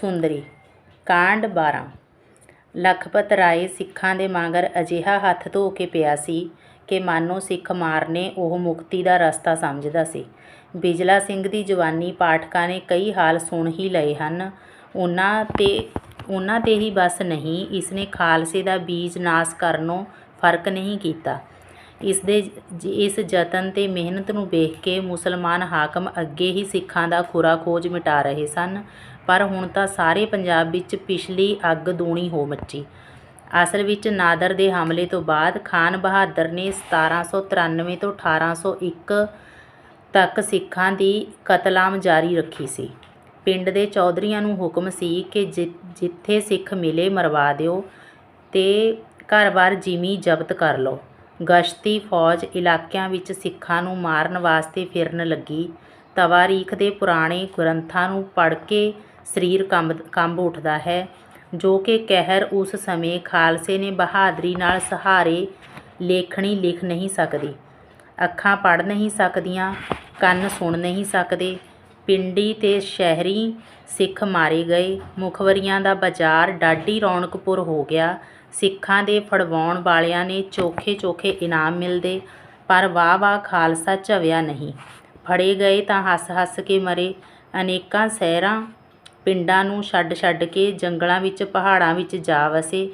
ਸੁੰਦਰੀ। ਕਾਂਡ 12 ਲਖਪਤ ਰਾਏ ਸਿੱਖਾਂ ਦੇ ਮਗਰ ਅਜਿਹਾ ਹੱਥ ਧੋ ਕੇ ਪਿਆ ਸੀ ਕਿ ਮਾਨੋ ਸਿੱਖ ਮਾਰਨੇ ਉਹ ਮੁਕਤੀ ਦਾ ਰਸਤਾ ਸਮਝਦਾ ਸੀ। ਬਿਜਲਾ ਸਿੰਘ ਦੀ ਜਵਾਨੀ ਪਾਠਕਾਂ ਨੇ ਕਈ ਹਾਲ ਸੁਣ ਹੀ ਲਏ ਹਨ। ਉਹਨਾਂ ਤੇ ਉਹਨਾਂ ਤੇ ਹੀ ਬਸ ਨਹੀਂ, ਇਸਨੇ ਖਾਲਸੇ ਦਾ ਬੀਜ ਨਾਸ ਕਰਨੋਂ ਫ਼ਰਕ ਨਹੀਂ ਕੀਤਾ। ਇਸ ਦੇ ਜ- ਇਸ ਯਤਨ ਤੇ ਮਿਹਨਤ ਨੂੰ ਵੇਖ ਕੇ ਮੁਸਲਮਾਨ ਹਾਕਮ ਅੱਗੇ ਹੀ ਸਿੱਖਾਂ ਦਾ ਖੁਰਾ ਖੋਜ ਮਿਟਾ ਰਹੇ ਸਨ। ਪਰ ਹੁਣ ਤਾਂ ਸਾਰੇ ਪੰਜਾਬ ਵਿੱਚ ਪਿਛਲੀ ਅੱਗ ਦੂਣੀ ਹੋ ਮੱਚੀ। ਅਸਲ ਵਿੱਚ ਨਾਦਰ ਦੇ ਹਮਲੇ ਤੋਂ ਬਾਅਦ ਖਾਨ ਬਹਾਦਰ ਨੇ 1793 ਤੋਂ 1801 ਤੱਕ ਸਿੱਖਾਂ ਦੀ ਕਤਲਾਮ ਜਾਰੀ ਰੱਖੀ ਸੀ। ਪਿੰਡ ਦੇ ਚੌਧਰੀਆਂ ਨੂੰ ਹੁਕਮ ਸੀ ਕਿ ਜਿ- ਜਿੱਥੇ ਸਿੱਖ ਮਿਲੇ ਮਰਵਾ ਦਿਓ ਤੇ ਘਰ-ਬਾਰ ਜ਼ਿਮੀ ਜ਼ਬਤ ਕਰ ਲਓ। ਗਸ਼ਤੀ ਫੌਜ ਇਲਾਕਿਆਂ ਵਿੱਚ ਸਿੱਖਾਂ ਨੂੰ ਮਾਰਨ ਵਾਸਤੇ ਫਿਰਨ ਲੱਗੀ। ਤਵਾਰੀਖ ਦੇ ਪੁਰਾਣੇ ਗ੍ਰੰਥਾਂ ਨੂੰ ਪੜ੍ਹ ਕੇ ਸਰੀਰ ਕੰਬ ਕੰਬ ਉੱਠਦਾ ਹੈ, ਜੋ ਕਿ ਕਹਿਰ ਉਸ ਸਮੇਂ ਖਾਲਸੇ ਨੇ ਬਹਾਦਰੀ ਨਾਲ ਸਹਾਰੇ ਲੇਖਣੀ ਲਿਖ ਨਹੀਂ ਸਕਦੀ। ਅੱਖਾਂ ਪੜ੍ਹ ਨਹੀਂ ਸਕਦੀਆਂ, ਕੰਨ ਸੁਣ ਨਹੀਂ ਸਕਦੇ, ਪਿੰਡੀ ਤੇ ਸ਼ਹਿਰੀ ਸਿੱਖ ਮਾਰੇ ਗਏ, ਮੁਖਵਰੀਆਂ ਦਾ ਬਾਜ਼ਾਰ ਡਾਢੀ ਰੌਣਕਪੁਰ ਹੋ ਗਿਆ, ਸਿੱਖਾਂ ਦੇ ਫੜਵਾਉਣ ਵਾਲਿਆਂ ਨੇ ਚੋਖੇ ਚੋਖੇ ਇਨਾਮ ਮਿਲਦੇ, ਪਰ ਵਾਹ ਵਾਹ ਖਾਲਸਾ ਝਵਿਆ ਨਹੀਂ। ਫੜੇ ਗਏ ਤਾਂ ਹੱਸ ਹੱਸ ਕੇ ਮਰੇ, ਅਨੇਕਾਂ ਸ਼ਹਿਰਾਂ ਪਿੰਡਾਂ ਨੂੰ ਛੱਡ ਛੱਡ ਕੇ ਜੰਗਲਾਂ ਵਿੱਚ, ਪਹਾੜਾਂ ਵਿੱਚ ਜਾ ਵਸੇ।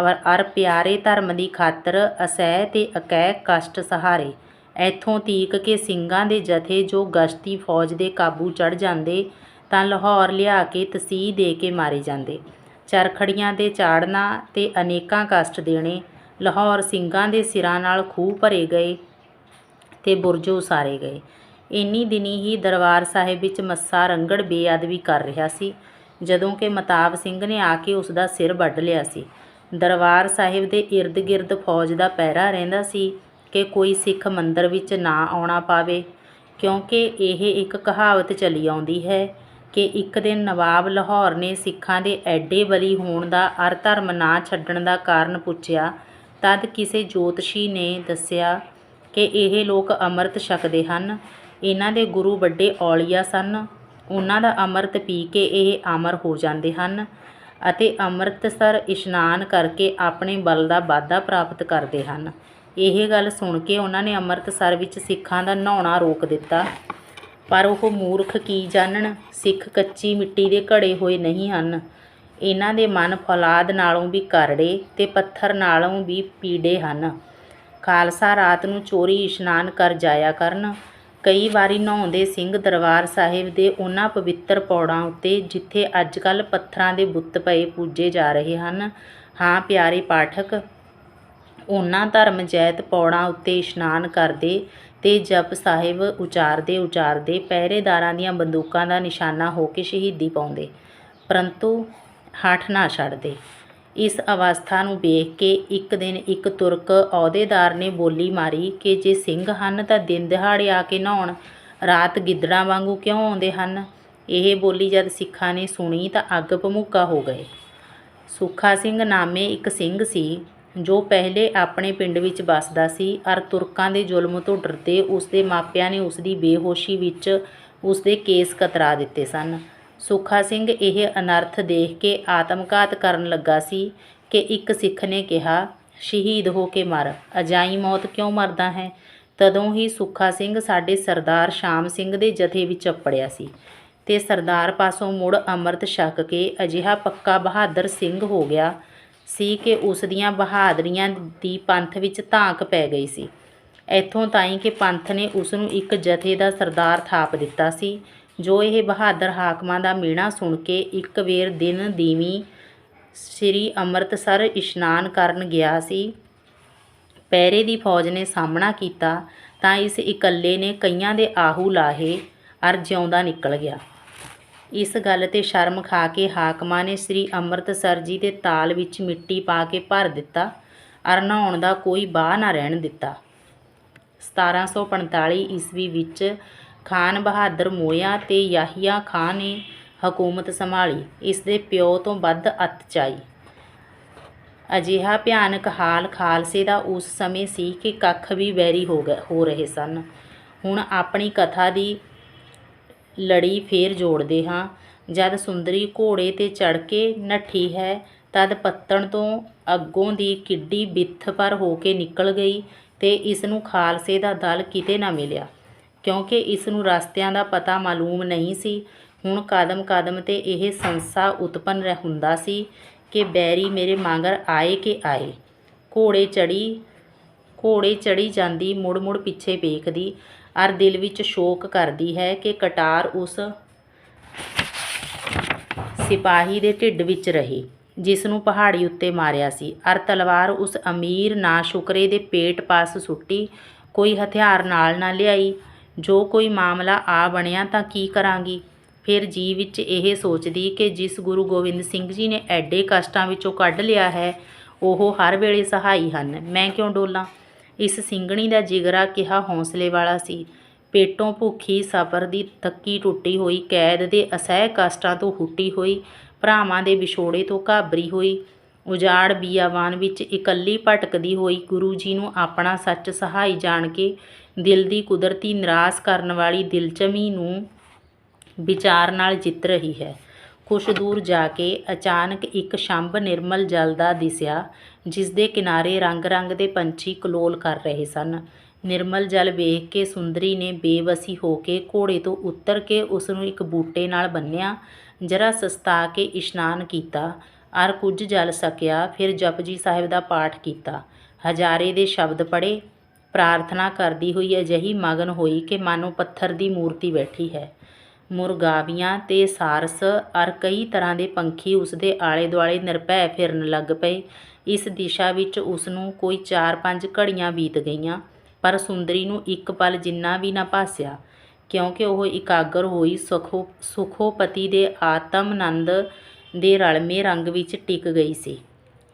ਅਰ ਅਰ ਪਿਆਰੇ ਧਰਮ ਦੀ ਖਾਤਰ ਅਸਹਿ ਤੇ ਅਕਹਿ ਕਸ਼ਟ ਸਹਾਰੇ। ਇੱਥੋਂ ਤੀਕ ਕਿ ਸਿੰਘਾਂ ਦੇ ਜਥੇ ਜੋ ਗਸ਼ਤੀ ਫੌਜ ਦੇ ਕਾਬੂ ਚੜ ਜਾਂਦੇ, ਤਾਂ ਲਾਹੌਰ ਲਿਆ ਕੇ ਤਸੀਹ ਦੇ ਕੇ ਮਾਰੇ ਜਾਂਦੇ। ਚਰਖੜੀਆਂ ਤੇ ਚਾੜਨਾ ਤੇ ਅਨੇਕਾਂ ਕਸ਼ਟ ਦੇਣੇ, ਲਾਹੌਰ ਸਿੰਘਾਂ ਦੇ ਸਿਰਾਂ ਨਾਲ ਖੂਹ ਭਰੇ ਗਏ ਤੇ ਬੁਰਜ ਉਸਾਰੇ ਗਏ। ਇੰਨੀ ਦਿਨੀਂ ਹੀ ਦਰਬਾਰ ਸਾਹਿਬ ਵਿੱਚ ਮੱਸਾ ਰੰਗੜ ਬੇਅਦਬੀ ਕਰ ਰਿਹਾ ਸੀ, ਜਦੋਂ ਕਿ ਮਤਾਬ ਸਿੰਘ ਨੇ ਆ ਕੇ ਉਸ ਦਾ ਸਿਰ ਵੱਢ ਲਿਆ ਸੀ। ਦਰਬਾਰ ਸਾਹਿਬ ਦੇ ਇਰਦ-ਗਿਰਦ ਫੌਜ ਦਾ ਪਹਿਰਾ ਰਹਿੰਦਾ ਸੀ ਕਿ ਕੋਈ ਸਿੱਖ ਮੰਦਰ ਵਿੱਚ ਨਾ ਆਉਣਾ ਪਾਵੇ, ਕਿਉਂਕਿ ਇਹ ਇੱਕ ਕਹਾਵਤ ਚਲੀ ਆਉਂਦੀ ਹੈ ਕਿ ਇੱਕ ਦਿਨ ਨਵਾਬ ਲਾਹੌਰ ਨੇ ਸਿੱਖਾਂ ਦੇ ਐਡੇ ਬਲੀ ਹੋਣ ਦਾ ਅਰ ਧਰਮ ਨਾ ਛੱਡਣ ਦਾ ਕਾਰਨ ਪੁੱਛਿਆ, ਤਦ ਕਿਸੇ ਜੋਤਸ਼ੀ ਨੇ ਦੱਸਿਆ ਕਿ ਇਹ ਲੋਕ ਅੰਮ੍ਰਿਤ ਛਕਦੇ ਹਨ। ਇਹਨਾਂ ਦੇ ਗੁਰੂ ਵੱਡੇ ਔਲੀਆ ਸਨ। ਉਹਨਾਂ ਦਾ ਅੰਮ੍ਰਿਤ ਪੀ ਕੇ ਇਹ ਅਮਰ ਹੋ ਜਾਂਦੇ ਹਨ ਅਤੇ ਅੰਮ੍ਰਿਤਸਰ ਇਸ਼ਨਾਨ ਕਰਕੇ ਆਪਣੇ ਬਲ ਦਾ ਵਾਧਾ ਪ੍ਰਾਪਤ ਕਰਦੇ ਹਨ। ਇਹ ਗੱਲ ਸੁਣ ਕੇ ਉਹਨਾਂ ਨੇ ਅੰਮ੍ਰਿਤਸਰ ਵਿੱਚ ਸਿੱਖਾਂ ਦਾ ਨਹਾਉਣਾ ਰੋਕ ਦਿੱਤਾ। ਪਰ ਉਹ ਮੂਰਖ ਕੀ ਜਾਣਨ? ਸਿੱਖ ਕੱਚੀ ਮਿੱਟੀ ਦੇ ਘੜੇ ਹੋਏ ਨਹੀਂ ਹਨ। ਇਹਨਾਂ ਦੇ ਮਨ ਫੌਲਾਦ ਨਾਲੋਂ ਵੀ ਕਰੜੇ ਤੇ ਪੱਥਰ ਨਾਲੋਂ ਵੀ ਪੀੜੇ ਹਨ। ਖਾਲਸਾ ਰਾਤ ਨੂੰ ਚੋਰੀ ਇਸ਼ਨਾਨ ਕਰ ਜਾਇਆ ਕਰਨ। ਕਈ ਵਾਰੀ ਨਹਾਉਂਦੇ ਸਿੰਘ ਦਰਬਾਰ ਸਾਹਿਬ ਦੇ ਉਹਨਾਂ ਪਵਿੱਤਰ ਪੌੜਾਂ ਉੱਤੇ, ਜਿੱਥੇ ਅੱਜ ਕੱਲ੍ਹ ਪੱਥਰਾਂ ਦੇ ਬੁੱਤ ਪਏ ਪੂਜੇ ਜਾ ਰਹੇ ਹਨ। ਹਾਂ, ਪਿਆਰੇ ਪਾਠਕ, ਉਹਨਾਂ ਧਰਮ ਜੈਤ ਪੌੜਾਂ ਉੱਤੇ ਇਸ਼ਨਾਨ ਕਰਦੇ ਤੇ ਜਪ ਸਾਹਿਬ ਉਚਾਰਦੇ ਉਚਾਰਦੇ ਪਹਿਰੇਦਾਰਾਂ ਦੀਆਂ ਬੰਦੂਕਾਂ ਦਾ ਨਿਸ਼ਾਨਾ ਹੋ ਕੇ ਸ਼ਹੀਦੀ ਪਾਉਂਦੇ, ਪਰੰਤੂ ਹੱਠ ਨਾ ਛੱਡਦੇ। ਇਸ ਅਵਸਥਾ ਨੂੰ ਵੇਖ ਕੇ ਇੱਕ ਦਿਨ ਇੱਕ ਤੁਰਕ ਅਹੁਦੇਦਾਰ ਨੇ ਬੋਲੀ ਮਾਰੀ ਕਿ ਜੇ ਸਿੰਘ ਹਨ ਤਾਂ ਦਿਨ ਦਿਹਾੜੇ ਆ ਕੇ ਨਹਾਉਣ, ਰਾਤ ਗਿੱਦੜਾਂ ਵਾਂਗੂ ਕਿਉਂ ਆਉਂਦੇ ਹਨ? ਇਹ ਬੋਲੀ ਜਦ ਸਿੱਖਾਂ ਨੇ ਸੁਣੀ ਤਾਂ ਅੱਗ ਭਮੂਕਾ ਹੋ ਗਏ। ਸੁੱਖਾ ਸਿੰਘ ਨਾਮੇ ਇੱਕ ਸਿੰਘ ਸੀ, ਜੋ ਪਹਿਲੇ ਆਪਣੇ ਪਿੰਡ ਵਿੱਚ ਵੱਸਦਾ ਸੀ, ਅਰ ਤੁਰਕਾਂ ਦੇ ਜ਼ੁਲਮ ਤੋਂ ਡਰਦੇ ਉਸ ਦੇ ਮਾਪਿਆਂ ਨੇ ਉਸ ਦੀ ਬੇਹੋਸ਼ੀ ਵਿੱਚ ਉਸ ਦੇ ਕੇਸ ਕਤਰਾ ਦਿੱਤੇ ਸਨ। ਸੁੱਖਾ ਸਿੰਘ ਇਹ ਅਨਰਥ ਦੇਖ ਕੇ ਆਤਮਘਾਤ ਕਰਨ ਲੱਗਾ ਸੀ ਕਿ ਇੱਕ ਸਿੱਖ ਨੇ ਕਿਹਾ, ਸ਼ਹੀਦ ਹੋ ਕੇ ਮਰ, ਅਜਾਈ ਮੌਤ ਕਿਉਂ ਮਰਦਾ ਹੈ? ਤਦੋਂ ਹੀ ਸੁੱਖਾ ਸਿੰਘ ਸਾਡੇ ਸਰਦਾਰ ਸ਼ਾਮ ਸਿੰਘ ਦੇ ਜਥੇ ਵਿੱਚ ਅੱਪੜਿਆ ਸੀ ਤੇ ਸਰਦਾਰ ਪਾਸੋਂ ਮੁੜ ਅੰਮ੍ਰਿਤ ਛਕ ਕੇ ਅਜਿਹਾ ਪੱਕਾ ਬਹਾਦਰ ਸਿੰਘ ਹੋ ਗਿਆ ਸੀ ਕਿ ਉਸ ਦੀਆਂ ਬਹਾਦਰੀਆਂ ਦੀ ਪੰਥ ਵਿੱਚ ਧਾਕ ਪੈ ਗਈ ਸੀ। ਇੱਥੋਂ ਤਾਈਂ ਕਿ ਪੰਥ ਨੇ ਉਸ ਨੂੰ ਇੱਕ ਜਥੇ ਦਾ ਸਰਦਾਰ ਥਾਪ ਦਿੱਤਾ ਸੀ ਜੋ ਇਹ ਬਹਾਦਰ ਹਾਕਮਾਂ ਦਾ ਮੀਣਾ ਸੁਣ ਕੇ ਇੱਕ ਵੇਰ ਦਿਨ ਦੀਵੀ ਸ੍ਰੀ ਅੰਮ੍ਰਿਤਸਰ ਇਸ਼ਨਾਨ ਕਰਨ ਗਿਆ ਸੀ। ਪੈਰੇ ਦੀ ਫੌਜ ਨੇ ਸਾਹਮਣਾ ਕੀਤਾ ਤਾਂ ਇਸ ਇਕੱਲੇ ਨੇ ਕਈਆਂ ਦੇ ਆਹੂ ਲਾਹੇ ਅਰ ਜਿਉਂਦਾ ਨਿਕਲ ਗਿਆ। ਇਸ ਗੱਲ ਤੇ ਸ਼ਰਮ ਖਾ ਕੇ ਹਾਕਮਾਂ ਨੇ ਸ੍ਰੀ ਅੰਮ੍ਰਿਤਸਰ ਜੀ ਦੇ ਤਾਲ ਵਿੱਚ ਮਿੱਟੀ ਪਾ ਕੇ ਭਰ ਦਿੱਤਾ ਅਰ ਨਹਾਉਣ ਦਾ ਕੋਈ ਬਾਹ ਨਾ ਰਹਿਣ ਦਿੱਤਾ। 1745 ਈਸਵੀ ਵਿੱਚ ਖਾਨ ਬਹਾਦਰ ਮੋਇਆ ਤੇ ਯਾਹੀਆ ਖਾਨ ਨੇ ਹਕੂਮਤ ਸੰਭਾਲੀ। ਇਸ ਦੇ ਪਿਓ ਤੋਂ ਵੱਧ ਅੱਤ ਚਾਈ। ਅਜਿਹਾ ਭਿਆਨਕ ਹਾਲ ਖਾਲਸੇ ਦਾ ਉਸ ਸਮੇਂ ਸੀ ਕਿ ਕੱਖ ਵੀ ਵੈਰੀ ਹੋ ਗਏ ਹੋ ਰਹੇ ਸਨ। ਹੁਣ ਆਪਣੀ ਕਥਾ ਦੀ ਲੜੀ ਫੇਰ ਜੋੜਦੇ ਹਾਂ। ਜਦ ਸੁੰਦਰੀ ਘੋੜੇ ਤੇ ਚੜ੍ਹ ਕੇ ਨੱਠੀ ਹੈ, ਤਦ ਪੱਤਣ ਤੋਂ ਅੱਗੋਂ ਦੀ ਕਿੱਡੀ ਬਿੱਥ ਪਰ ਹੋ ਕੇ ਨਿਕਲ ਗਈ ਤੇ ਇਸ ਨੂੰ ਖਾਲਸੇ ਦਾ ਦਲ ਕਿਤੇ ਨਾ ਮਿਲਿਆ। ਕਿਉਂਕਿ ਇਸ ਨੂੰ ਰਸਤਿਆਂ ਦਾ ਪਤਾ ਮਾਲੂਮ ਨਹੀਂ ਸੀ। ਹੁਣ ਕਦਮ ਕਦਮ ਤੇ ਇਹ ਸੰਸਾ ਉਤਪੰਨ ਹੁੰਦਾ ਸੀ ਕਿ ਬੈਰੀ ਮੇਰੇ ਮਗਰ ਆਏ ਕਿ ਆਏ। ਘੋੜੇ ਚੜ੍ਹੀ ਘੋੜੇ ਚੜ੍ਹੀ ਜਾਂਦੀ, ਮੁੜ ਮੁੜ ਪਿੱਛੇ ਵੇਖਦੀ। ਅਰ ਦਿਲ ਵਿੱਚ ਸ਼ੋਕ ਕਰਦੀ ਹੈ ਕਿ ਕਟਾਰ ਉਸ ਸਿਪਾਹੀ ਦੇ ਢਿੱਡ ਵਿੱਚ ਰਹੀ, ਜਿਸ ਨੂੰ ਪਹਾੜੀ ਉੱਤੇ ਮਾਰਿਆ ਸੀ। ਅਰ ਤਲਵਾਰ ਉਸ ਅਮੀਰ ਨਾ ਸ਼ੁਕਰੇ ਦੇ ਪੇਟ ਪਾਸ ਸੁੱਟੀ, ਕੋਈ ਹਥਿਆਰ ਨਾਲ ਨਾ ਲਿਆਈ। ਜੋ ਕੋਈ ਮਾਮਲਾ ਆ ਬਣਿਆ ਤਾਂ ਕੀ ਕਰਾਂਗੀ? ਫਿਰ ਜੀ ਵਿੱਚ ਇਹ ਸੋਚਦੀ ਕਿ ਜਿਸ ਗੁਰੂ ਗੋਬਿੰਦ ਸਿੰਘ ਜੀ ਨੇ ਐਡੇ ਕਸ਼ਟਾਂ ਵਿੱਚੋਂ ਕੱਢ ਲਿਆ ਹੈ, ਉਹ ਹਰ ਵੇਲੇ ਸਹਾਈ ਹਨ। ਮੈਂ ਕਿਉਂ ਡੋਲਾਂ? ਇਸ ਸਿੰਘਣੀ ਦਾ ਜਿਗਰਾ ਕਿਹਾ ਹੌਸਲੇ ਵਾਲਾ ਸੀ। ਪੇਟੋਂ ਭੁੱਖੀ ਸਫਰ ਦੀ ਤੱਕੀ ਟੁੱਟੀ ਹੋਈ, ਕੈਦ ਦੇ ਅਸਹਿ ਕਸ਼ਟਾਂ ਤੋਂ ਹੁੱਟੀ ਹੋਈ, ਭਰਾਵਾਂ ਦੇ ਵਿਛੋੜੇ ਤੋਂ ਘਾਬਰੀ ਹੋਈ। ਉਜਾੜ ਬੀਆਵਾਨ ਵਿੱਚ ਇਕੱਲੀ ਭਟਕਦੀ ਹੋਈ ਗੁਰੂ ਜੀ ਨੂੰ ਆਪਣਾ ਸੱਚ ਸਹਾਈ ਜਾਣ ਕੇ ਦਿਲ ਦੀ ਕੁਦਰਤੀ ਨਿਰਾਸ਼ ਕਰਨ ਵਾਲੀ ਦਿਲਚਮੀ ਨੂੰ ਵਿਚਾਰ ਨਾਲ ਜਿੱਤ ਰਹੀ ਹੈ। ਕੁਛ ਦੂਰ ਜਾ ਕੇ ਅਚਾਨਕ ਇੱਕ ਸ਼ੰਭ ਨਿਰਮਲ ਜਲ ਦਾ ਦਿਸਿਆ ਜਿਸ ਦੇ ਕਿਨਾਰੇ ਰੰਗ-ਰੰਗ ਦੇ ਪੰਛੀ ਕਲੋਲ ਕਰ ਰਹੇ ਸਨ। ਨਿਰਮਲ ਜਲ ਵੇਖ ਕੇ ਸੁੰਦਰੀ ਨੇ ਬੇਵਸੀ ਹੋ ਕੇ ਘੋੜੇ ਤੋਂ ਉਤਰ ਕੇ ਉਸ ਨੂੰ ਇੱਕ ਬੂਟੇ ਨਾਲ ਬੰਨਿਆ ਜਰਾ ਸਸਤਾ ਕੇ ਇਸ਼ਨਾਨ ਕੀਤਾ। ਅਰ ਕੁਝ ਜਲ ਸਕਿਆ, ਫਿਰ ਜਪਜੀ ਸਾਹਿਬ ਦਾ ਪਾਠ ਕੀਤਾ। ਹਜ਼ਾਰੇ ਦੇ ਸ਼ਬਦ ਪੜ੍ਹੇ, ਪ੍ਰਾਰਥਨਾ ਕਰਦੀ ਹੋਈ ਅਜਿਹੀ ਮਗਨ ਹੋਈ ਕਿ ਮਾਨੋ ਪੱਥਰ ਦੀ ਮੂਰਤੀ ਬੈਠੀ ਹੈ। ਮੁਰਗਾਵੀਆਂ ਤੇ ਸਾਰਸ, ਅਰ ਕਈ ਤਰ੍ਹਾਂ ਦੇ ਪੰਖੀ ਉਸ ਦੇ ਆਲੇ ਦੁਆਲੇ ਨਿਰਭੈ ਫਿਰਨ ਲੱਗ ਪਏ। ਇਸ ਦਿਸ਼ਾ ਵਿੱਚ ਉਸ ਨੂੰ ਕੋਈ 4-5 ਘੜੀਆਂ ਬੀਤ ਗਈਆਂ, ਪਰ ਸੁੰਦਰੀ ਨੂੰ ਇੱਕ ਪਲ ਜਿੰਨਾ ਵੀ ਨਾ ਭਾਸਿਆ, ਕਿਉਂਕਿ ਉਹ ਇਕਾਗਰ ਹੋਈ ਸੁਖੋ, ਸੁਖੋਪਤੀ ਦੇ ਆਤਮ-ਆਨੰਦ ਦੇ ਰਲਵੇਂ ਰੰਗ ਵਿੱਚ ਟਿਕ ਗਈ ਸੀ।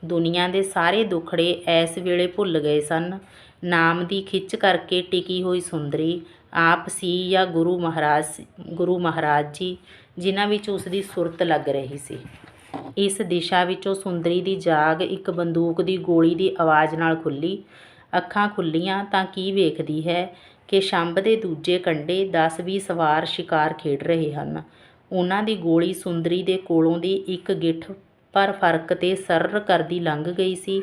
ਦੁਨੀਆ ਦੇ ਸਾਰੇ ਦੁੱਖੜੇ ਐਸ ਵੇਲੇ ਭੁੱਲ ਗਏ ਸਨ। ਨਾਮ ਦੀ ਖਿੱਚ ਕਰਕੇ ਟਿਕੀ ਹੋਈ ਸੁੰਦਰੀ, ਆਪ ਸੀ ਜਾਂ ਗੁਰੂ ਮਹਾਰਾਜ ਸੀ- ਗੁਰੂ ਮਹਾਰਾਜ ਜੀ, ਜਿਨ੍ਹਾਂ ਵਿੱਚ ਉਸ ਦੀ ਸੁਰਤ ਲੱਗ ਰਹੀ ਸੀ। ਇਸ ਦਿਸ਼ਾ ਵਿੱਚੋਂ ਸੁੰਦਰੀ ਦੀ ਜਾਗ ਇੱਕ ਬੰਦੂਕ ਦੀ ਗੋਲੀ ਦੀ ਆਵਾਜ਼ ਨਾਲ ਖੁੱਲੀ। ਅੱਖਾਂ ਖੁੱਲੀਆਂ ਤਾਂ ਕੀ ਵੇਖਦੀ ਹੈ ਕਿ ਸ਼ੰਭ ਦੇ ਦੂਜੇ ਕੰਢੇ 10-20 ਸਵਾਰ ਸ਼ਿਕਾਰ ਖੇਡ ਰਹੇ ਹਨ। ਉਹਨਾਂ ਦੀ ਗੋਲੀ ਸੁੰਦਰੀ ਦੇ ਕੋਲੋਂ ਦੀ ਇੱਕ ਗਿੱਠ ਪਰ ਫ਼ਰਕ ਤੇ ਸਰਰ ਕਰਦੀ ਲੰਘ ਗਈ ਸੀ।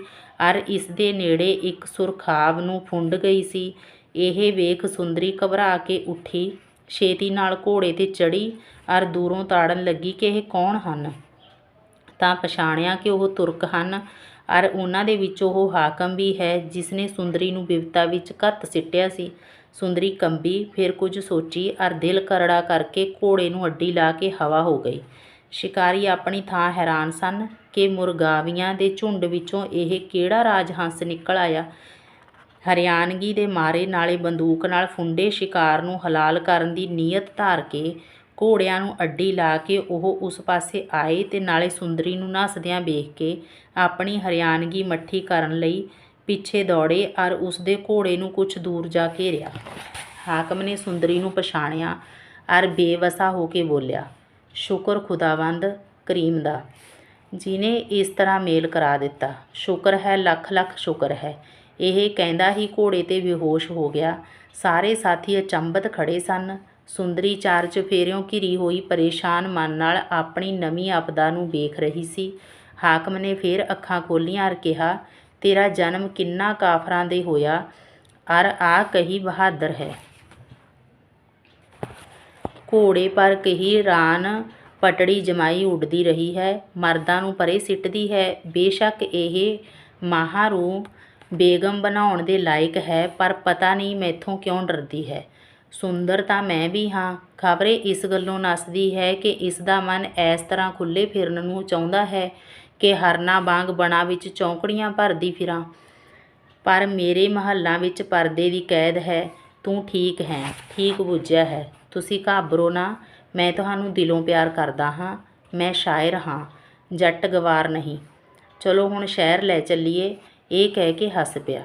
ਅਰ ਇਸ ਦੇ ਨੇੜੇ ਇੱਕ ਸੁਰਖਾਬ ਨੂੰ ਫੁੰਡ ਗਈ ਸੀ। ਇਹ ਵੇਖ ਸੁੰਦਰੀ ਘਬਰਾ ਕੇ ਉੱਠੀ। ਛੇਤੀ ਨਾਲ ਘੋੜੇ ਤੇ ਚੜੀ ਅਰ ਦੂਰੋਂ ਤਾੜਨ ਲੱਗੀ ਕਿ ਇਹ ਕੌਣ ਹਨ? ਤਾਂ ਪਛਾਣਿਆ ਕਿ ਉਹ ਤੁਰਕ ਹਨ। ਅਰ ਉਹਨਾਂ ਦੇ ਵਿੱਚ ਉਹ ਹਾਕਮ ਵੀ ਹੈ, ਜਿਸ ਨੇ ਸੁੰਦਰੀ ਨੂੰ ਬਿਪਤਾ ਵਿੱਚ ਘੱਤ ਸਿੱਟਿਆ ਸੀ। ਸੁੰਦਰੀ ਕੰਬੀ ਫਿਰ ਕੁਝ ਸੋਚੀ ਅਰ ਦਿਲ ਕਰੜਾ ਕਰਕੇ ਘੋੜੇ ਨੂੰ ਅੱਡੀ ਲਾ ਕੇ ਹਵਾ ਹੋ ਗਈ। ਸ਼ਿਕਾਰੀ ਆਪਣੀ ਥਾਂ ਹੈਰਾਨ ਸਨ ਕਿ ਮੁਰਗਾਵੀਆਂ ਦੇ ਝੁੰਡ ਵਿੱਚੋਂ ਇਹ ਕਿਹੜਾ ਰਾਜਹੰਸ ਨਿਕਲ ਆਇਆ। ਹਰਿਆਣਗੀ ਦੇ ਮਾਰੇ ਨਾਲੇ ਬੰਦੂਕ ਨਾਲ ਫੁੰਡੇ ਸ਼ਿਕਾਰ ਨੂੰ ਹਲਾਲ ਕਰਨ ਦੀ ਨੀਅਤ ਧਾਰ ਕੇ ਘੋੜਿਆਂ ਨੂੰ ਅੱਡੀ ਲਾ ਕੇ ਉਹ ਉਸ ਪਾਸੇ ਆਏ ਤੇ ਨਾਲੇ ਸੁੰਦਰੀ ਨੂੰ ਨੱਸਦਿਆਂ ਵੇਖ ਕੇ ਆਪਣੀ ਹਰਿਆਣਗੀ ਮੱਠੀ ਕਰਨ ਲਈ ਪਿੱਛੇ ਦੌੜੇ ਅਰ ਉਸਦੇ ਘੋੜੇ ਨੂੰ ਕੁਝ ਦੂਰ ਜਾ ਘੇਰਿਆ। ਹਾਕਮ ਨੇ ਸੁੰਦਰੀ ਨੂੰ ਪਛਾਣਿਆ ਅਰ ਬੇਵਸਾ ਹੋ ਕੇ ਬੋਲਿਆ, ਸ਼ੁਕਰ ਖੁਦਾਵੰਦ ਕਰੀਮ ਦਾ, ਜਿਨੇ ਇਸ ਤਰ੍ਹਾਂ ਮੇਲ ਕਰਾ ਦਿੱਤਾ। ਸ਼ੁਕਰ ਹੈ, ਲੱਖ ਲੱਖ ਸ਼ੁਕਰ ਹੈ। ਇਹ ਕਹਿੰਦਾ ਹੀ ਘੋੜੇ ਤੇ ਬੇਹੋਸ਼ ਹੋ ਗਿਆ। ਸਾਰੇ ਸਾਥੀ ਅਚੰਭਤ ਖੜੇ ਸਨ। ਸੁੰਦਰੀ ਚਾਰ ਚੁਫੇਰਿਓਂ ਘਿਰੀ ਹੋਈ ਪਰੇਸ਼ਾਨ ਮਨ ਨਾਲ ਆਪਣੀ ਨਵੀਂ ਆਪਦਾ ਨੂੰ ਵੇਖ ਰਹੀ ਸੀ। ਹਾਕਮ ਨੇ ਫੇਰ ਅੱਖਾਂ ਖੋਲੀਆਂ ਅਰ ਕਿਹਾ ਤੇਰਾ ਜਨਮ ਕਿੰਨਾ ਕਾਫਰਾਂ ਦੇ ਹੋਇਆ? ਅਰ ਆ ਕਹੀ ਬਹਾਦਰ ਹੈ। ਘੋੜੇ ਪਰ ਕਹੀ ਰਾਨ ਪਟੜੀ ਜਮਾਈ ਉੱਡਦੀ ਰਹੀ ਹੈ। ਮਰਦਾਂ ਨੂੰ ਪਰੇ ਸਿੱਟਦੀ ਹੈ। ਬੇਸ਼ੱਕ ਇਹ ਮਾਹਾਰੂ ਬੇਗਮ ਬਣਾਉਣ ਦੇ ਲਾਇਕ ਹੈ, ਪਰ ਪਤਾ ਨਹੀਂ ਮੈਥੋਂ ਕਿਉਂ ਡਰਦੀ ਹੈ। ਸੁੰਦਰ ਤਾਂ ਮੈਂ ਵੀ ਹਾਂ। ਖਬਰੇ ਇਸ ਗੱਲੋਂ ਨੱਸਦੀ ਹੈ ਕਿ ਇਸ ਦਾ ਮਨ ਇਸ ਤਰ੍ਹਾਂ ਖੁੱਲੇ ਫਿਰਨ ਨੂੰ ਚਾਹੁੰਦਾ ਹੈ। ਕਿ ਹਰਨਾ ਵਾਂਗ ਬਣਾ ਵਿੱਚ ਚੌਂਕੜੀਆਂ ਭਰਦੀ ਫਿਰਾਂ। ਪਰ ਮੇਰੇ ਮਹੱਲਾਂ ਵਿੱਚ ਪਰਦੇ ਦੀ ਕੈਦ ਹੈ, ਤੂੰ ਠੀਕ ਹੈ, ਠੀਕ ਬੁੱਝਿਆ ਹੈ। ਤੁਸੀਂ ਘਾਬਰੋ ਨਾ, ਮੈਂ ਤੁਹਾਨੂੰ ਦਿਲੋਂ ਪਿਆਰ ਕਰਦਾ ਹਾਂ, ਮੈਂ ਸ਼ਾਇਰ ਹਾਂ, ਜੱਟ ਗਵਾਰ ਨਹੀਂ। ਚਲੋ ਹੁਣ ਸ਼ਹਿਰ ਲੈ ਚੱਲੀਏ, ਇਹ ਕਹਿ ਕੇ ਹੱਸ ਪਿਆ।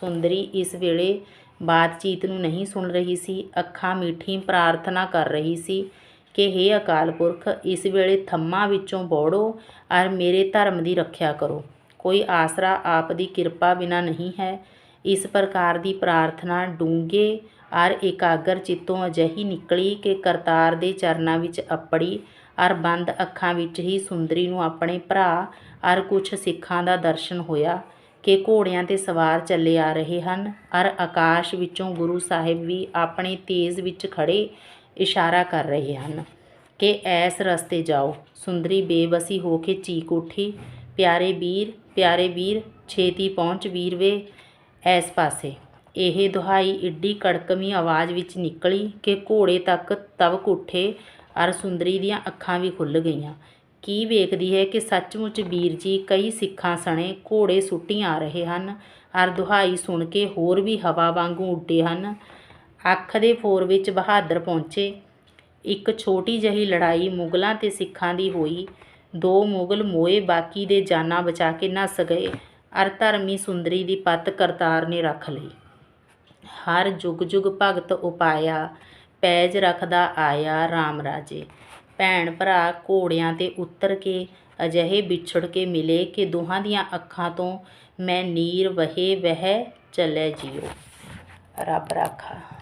ਸੁੰਦਰੀ ਇਸ ਵੇਲੇ ਬਾਤਚੀਤ ਨੂੰ ਨਹੀਂ ਸੁਣ ਰਹੀ ਸੀ, ਅੱਖਾਂ ਮੀਠੀ ਪ੍ਰਾਰਥਨਾ ਕਰ ਰਹੀ ਸੀ ਕਿ हे ਅਕਾਲ ਪੁਰਖ, ਇਸ ਵੇਲੇ ਥੰਮਾਂ ਵਿੱਚੋਂ ਬੋੜੋ ਅਰ ਮੇਰੇ ਧਰਮ ਦੀ ਰੱਖਿਆ ਕਰੋ। ਕੋਈ ਆਸਰਾ ਆਪ ਦੀ ਕਿਰਪਾ ਬਿਨਾ ਨਹੀਂ ਹੈ। ਇਸ ਪ੍ਰਕਾਰ ਦੀ ਪ੍ਰਾਰਥਨਾ ਡੂੰਘੇ ਅਰ ਇਕਾਗਰ ਚਿੱਤੋਂ ਅਜਿਹੀ ਨਿਕਲੀ ਕਿ ਕਰਤਾਰ ਦੇ ਚਰਨਾਂ ਵਿੱਚ ਅੱਪੜੀ ਅਰ ਬੰਦ ਅੱਖਾਂ ਵਿੱਚ ਹੀ ਸੁੰਦਰੀ ਨੂੰ ਆਪਣੇ ਭਰਾ ਅਰ ਕੁਛ ਸਿੱਖਾਂ ਦਾ ਦਰਸ਼ਨ ਹੋਇਆ। ਕਿ ਘੋੜਿਆਂ ਤੇ ਸਵਾਰ ਚੱਲੇ ਆ ਰਹੇ ਹਨ। ਅਰ ਆਕਾਸ਼ ਵਿੱਚੋਂ ਗੁਰੂ ਸਾਹਿਬ ਵੀ ਆਪਣੇ ਤੇਜ਼ ਵਿੱਚ ਖੜੇ ਇਸ਼ਾਰਾ ਕਰ ਰਹੇ ਹਨ ਕਿ ਐਸ ਰਸਤੇ ਜਾਓ। ਸੁੰਦਰੀ ਬੇਬਸੀ ਹੋ ਕੇ ਚੀਕ ਉੱਠੀ, ਪਿਆਰੇ ਵੀਰ ਪਿਆਰੇ ਵੀਰ, ਛੇਤੀ ਪਹੁੰਚ ਵੀਰਵੇ ਐਸ ਪਾਸੇ। ਇਹ ਦੁਹਾਈ ਇੱਡੀ ਕੜਕਵੀਂ ਆਵਾਜ਼ ਵਿੱਚ ਨਿਕਲੀ ਕਿ ਘੋੜੇ ਤੱਕ ਤਵਕ ਉੱਠੇ। ਅਰ ਸੁੰਦਰੀ ਦੀਆਂ ਅੱਖਾਂ ਵੀ ਖੁੱਲ੍ਹ ਗਈਆਂ। ਕੀ ਵੇਖਦੀ ਹੈ ਕਿ ਸੱਚਮੁੱਚ ਵੀਰ ਜੀ ਕਈ ਸਿੱਖਾਂ ਸਣੇ ਘੋੜੇ ਸੁੱਟੀ ਆ ਰਹੇ ਹਨ। ਅਰ ਦੁਹਾਈ ਸੁਣ ਕੇ ਹੋਰ ਵੀ ਹਵਾ ਵਾਂਗੂ ਉੱਡੇ ਹਨ। ਅੱਖ ਦੇ ਫੋਰ ਵਿੱਚ ਬਹਾਦਰ ਪਹੁੰਚੇ। ਇੱਕ ਛੋਟੀ ਜਿਹੀ ਲੜਾਈ ਮੁਗਲਾਂ ਤੇ ਸਿੱਖਾਂ ਦੀ ਹੋਈ। ਦੋ ਮੁਗਲ ਮੋਏ ਬਾਕੀ ਦੇ ਜਾਨਾਂ ਬਚਾ ਕੇ ਨੱਸ ਗਏ। ਅਰ ਧਰਮੀ ਸੁੰਦਰੀ ਦੀ ਪੱਤ ਕਰਤਾਰ ਨੇ ਰੱਖ ਲਈ। ਹਰ ਜੁਗ ਜੁਗ ਭਗਤ ਉਪਾਇਆ। ਪੈਜ ਰੱਖਦਾ ਆਇਆ RAM ਰਾਜੇ। ਭੈਣ ਭਰਾ ਘੋੜਿਆਂ ਤੇ ਉਤਰ ਕੇ ਅਜਿਹੇ ਵਿਛੜ ਕੇ ਮਿਲੇ ਕਿ ਦੋਹਾਂ ਦੀਆਂ ਅੱਖਾਂ ਤੋਂ ਮੈਂ ਨੀਰ ਵਹੇ ਵਹਿ ਚੱਲੇ ਜਿਉ। ਰੱਬ ਰਾਖਾ।